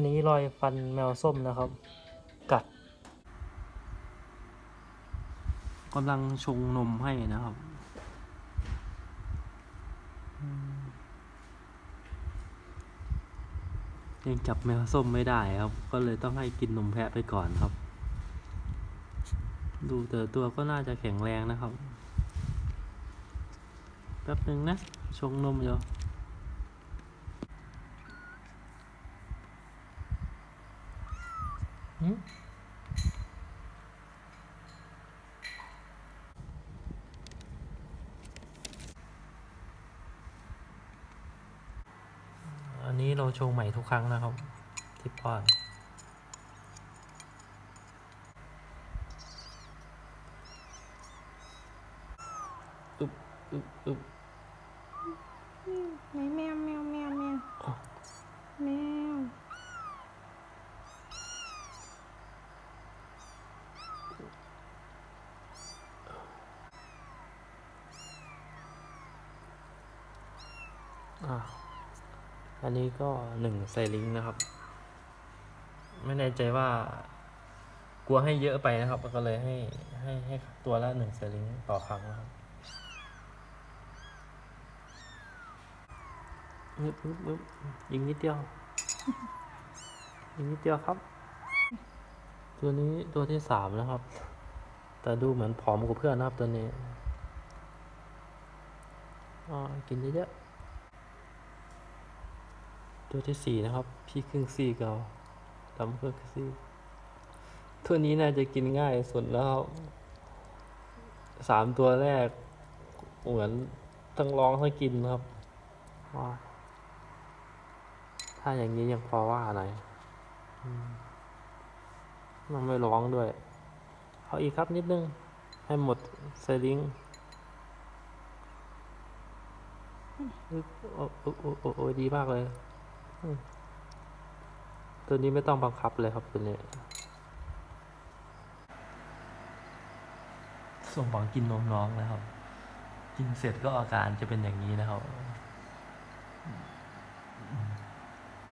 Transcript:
นนี้รอยฟันแมวส้มนะครับ กัดกำลังชงนมให้นะครับ ยังจับแมวส้มไม่ได้ครับ ก็เลยต้องให้กินนมแพะไปก่อนครับ ดูแต่ตัวก็น่าจะแข็งแรงนะครับ แป๊บหนึ่งนะ ชงนมอยู่ หืม อันนี้เราชงใหม่ทุกครั้งนะครับที่ป้อนอึบอึบอึบแมวแมวแมวแมวแมวแมว อะอันนี้ก็หนึ่งใส่ลิงก์นะครับ ไม่แน่ใจว่ากลัวให้เยอะไปนะครับ ก็เลยให้ให้ให้ตัวละหนึ่งใส่ลิงก์ต่อครั้งนะครับอึบอึบอึบยิงนิดเดียว ยิงนิดเดียวครับ ตัวนี้ตัวที่สามนะครับ แต่ดูเหมือนผอมกว่าเพื่อนนะครับตัวนี้อ่ากินเยอะๆ ตัวที่สี่นะครับ พี่ครึ่งซี่เกาดำครึ่งซี่ตัวนี้น่าจะกินง่ายสุดแล้วครับสามตัวแรก เหมือนทั้งร้องทั้งกินครับว้าถ้าอย่างนี้ยังพอว่าหน่อยอืมมันไม่ร้องด้วย เอาอีกครับนิดนึง ให้หมดไซลิงอึ๊บโอ้โอ้โอ้โอ้โอ้ดีมากเลย ตัวนี้ไม่ต้องบังคับเลยครับตัวนี้ส่งหวังกินนมน้องแล้วครับ กินเสร็จก็อาการจะเป็นอย่างนี้นะครับ